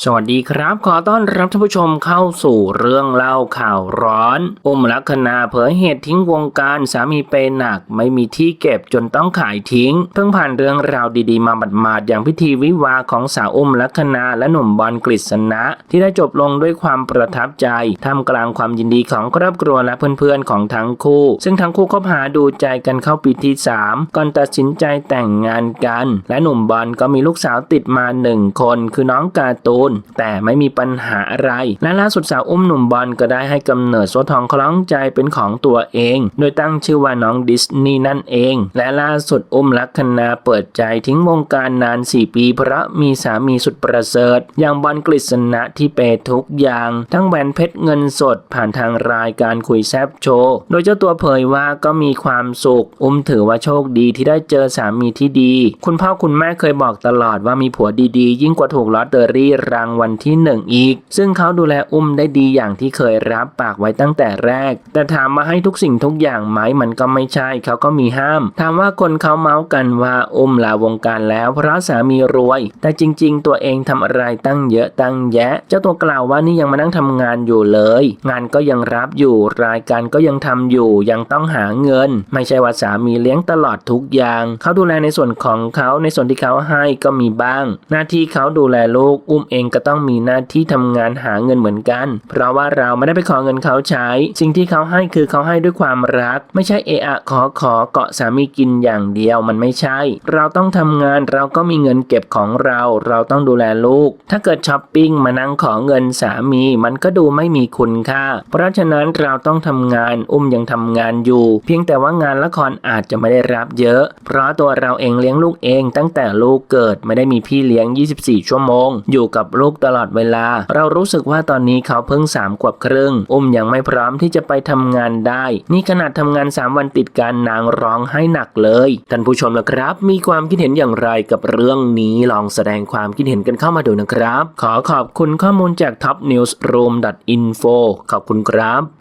สวัสดีครับ ขอต้อนรับท่านผู้ชมเข้าสู่เรื่องเล่าข่าวร้อน อุ้มลักษณาเผยเหตุทิ้งวงการสามีเปย์หนัก ไม่มีที่เก็บจนต้องขายทิ้ง เพิ่งผ่านเรื่องราวดีๆ มาบัดมาดอย่างพิธีวิวาของสาวอุ้มลักษณาและหนุ่มบอลกฤษณะ ที่ได้จบลงด้วยความประทับใจท่ามกลางความยินดีของครอบครัวและเพื่อนๆของทั้งคู่ ซึ่งทั้งคู่คบหาดูใจกันเข้าปีที่สามก่อนตัดสินใจแต่งงานกัน และหนุ่มบอลก็มีลูกสาวติดมาหนึ่งคนคือน้องกาตูน แต่ไม่มีปัญหาอะไร และล่าสุดสาวอุ้มหนุ่มบอลก็ได้ให้กำเนิดโซทองคล้องใจเป็นของตัวเอง โดยตั้งชื่อว่าน้องดิสนีย์นั่นเอง และล่าสุดอุ้มลักษณาเปิดใจทิ้งวงการนาน 4 ปี เพราะมีสามีสุดประเสริฐ อย่างบอลกฤษณะที่เปย์ทุกอย่าง ทั้งแหวนเพชรเงินสดผ่านทางรายการคุยแซบโชว์ โดยเจ้าตัวเผยว่าก็มีความสุข อุ้มถือว่าโชคดีที่ได้เจอสามีที่ดี คุณพ่อคุณแม่เคยบอกตลอดว่ามีผัวดีๆ ยิ่งกว่าถูกลอตเตอรี่รางวัลที่หนึ่งอีก ซึ่งเขาดูแลอุ้มได้ดีอย่างที่เคยรับปากไว้ตั้งแต่แรก แต่ถามมาให้ทุกสิ่งทุกอย่างไหมมันก็ไม่ใช่เขาก็มีห้าม ถามว่าคนเขาเมาส์กันว่าอุ้มลาวงการแล้วเพราะสามีรวย แต่จริง ๆ ตัวเองทำอะไรตั้งเยอะตั้งแยะ เจ้าตัวกล่าวว่านี่ยังมานั่งทำงานอยู่เลย งานก็ยังรับอยู่รายการก็ยังทำอยู่ยังต้องหาเงิน ไม่ใช่ว่าสามีเลี้ยงตลอดทุกอย่าง เขาดูแลในส่วนของเขาในส่วนที่เขาให้ก็มีบ้าง หน้าที่เขาดูแลลูกอุ้มเองก็ต้องมีหน้าที่ทำงานหาเงินเหมือนกัน เพราะว่าเราไม่ได้ไปขอเงินเขาใช้ สิ่งที่เขาให้คือเขาให้ด้วยความรัก ไม่ใช่เอะอะขอขอเกาะสามีกินอย่างเดียวมันไม่ใช่ เราต้องทำงานเราก็มีเงินเก็บของเราเราต้องดูแลลูก ถ้าเกิดช้อปปิ้งมานั่งขอเงินสามีมันก็ดูไม่มีคุณค่า เพราะฉะนั้นเราต้องทำงานอุ้มยังทำงานอยู่ เพียงแต่ว่างานละครอาจจะไม่ได้รับเยอะ เพราะตัวเราเองเลี้ยงลูกเอง ตั้งแต่ลูกเกิดไม่ได้มีพี่เลี้ยง 24 ชั่วโมง อยู่กับลูกตลอดเวลา เรารู้สึกว่าตอนนี้เขาเพิ่งสามขวบครึ่ง อุ้มยังไม่พร้อมที่จะไปทำงานได้ นี่ขนาดทำงาน 3 วันติดกันนางร้องให้หนักเลย ท่านผู้ชมละครับ มีความคิดเห็นอย่างไรกับเรื่องนี้ลองแสดงความคิดเห็นกันเข้ามาดูนะครับ ขอขอบคุณข้อมูลจาก topnewsroom.info ขอบคุณครับ